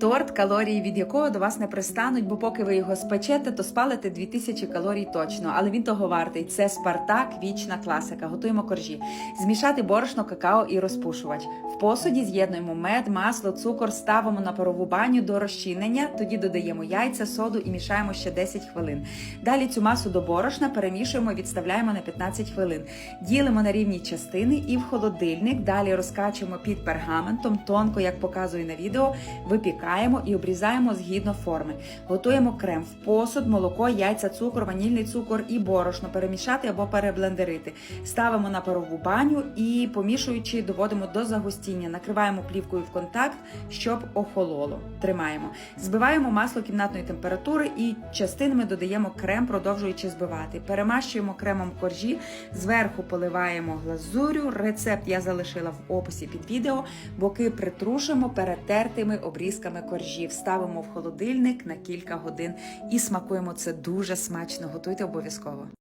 Торт, калорії від якого до вас не пристануть, бо поки ви його спечете, то спалите 2000 калорій точно. Але він того вартий. Це Спартак, вічна класика. Готуємо коржі. Змішати борошно, какао і розпушувач. В посуді з'єднуємо мед, масло, цукор, ставимо на парову баню до розчинення. Тоді додаємо яйця, соду і мішаємо ще 10 хвилин. Далі цю масу до борошна перемішуємо, і відставляємо на 15 хвилин. Ділимо на рівні частини і в холодильник. Далі розкачуємо під пергаментом, тонко, як показую на відео, випікаємо і обрізаємо згідно форми. Готуємо крем в посуд, молоко, яйця, цукор, ванільний цукор і борошно перемішати або переблендерити. Ставимо на парову баню і помішуючи, доводимо до загустіння. Накриваємо плівкою в контакт, щоб охололо. Тримаємо. Збиваємо масло кімнатної температури і частинами додаємо крем, продовжуючи збивати. Перемащуємо кремом коржі, зверху поливаємо глазурю. Рецепт я залишила в описі під відео. Боки притрушимо перетертими обрізками коржів. Ставимо в холодильник на кілька годин і смакуємо це дуже смачно. Готуйте обов'язково.